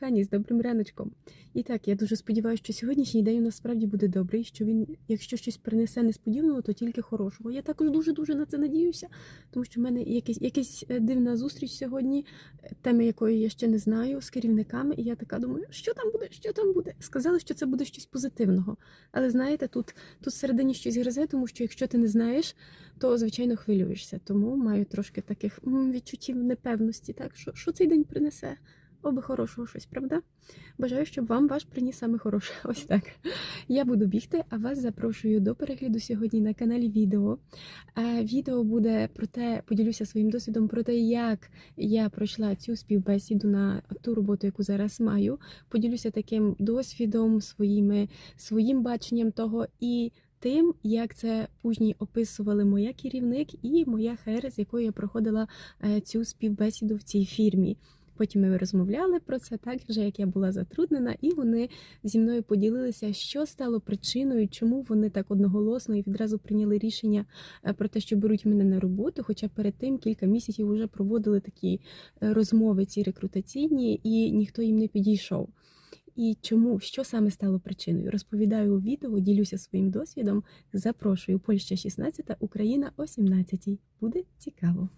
Кохані, з добрим раночком. І так, я дуже сподіваюся, що сьогоднішній день у нас справді буде добрий, що він, якщо щось принесе несподіваного, то тільки хорошого. Я також дуже-дуже на це надіюся, тому що в мене якась, якась е, дивна зустріч сьогодні, е, теми якої я ще не знаю, з керівниками, і я така думаю, що там буде, що там буде. Сказали, що це буде щось позитивного. Але знаєте, тут, тут всередині щось гризе, тому що якщо ти не знаєш, то звичайно хвилюєшся. Тому маю трошки таких м, відчуттів непевності, так що, що цей день принесе. Оби хорошого щось, правда? Бажаю, щоб вам ваш приніс саме хороше. Ось так. Я буду бігти, а вас запрошую до перегляду сьогодні на каналі відео. Е, Відео буде про те, поділюся своїм досвідом про те, як я пройшла цю співбесіду на ту роботу, яку зараз маю. Поділюся таким досвідом, своїми, своїм баченням того і. Тим, як це пужні описували моя керівник і моя хер, з якою я проходила е, цю співбесіду в цій фірмі. Потім ми розмовляли про це, так вже як я була затруднена, і вони зі мною поділилися, що стало причиною, чому вони так одноголосно і відразу прийняли рішення е, про те, що беруть мене на роботу. Хоча перед тим кілька місяців вже проводили такі е, розмови, ці рекрутаційні, і ніхто їм не підійшов. І чому, що саме стало причиною? Розповідаю у відео, ділюся своїм досвідом. Запрошую Польща 16, Україна о 17. Буде цікаво.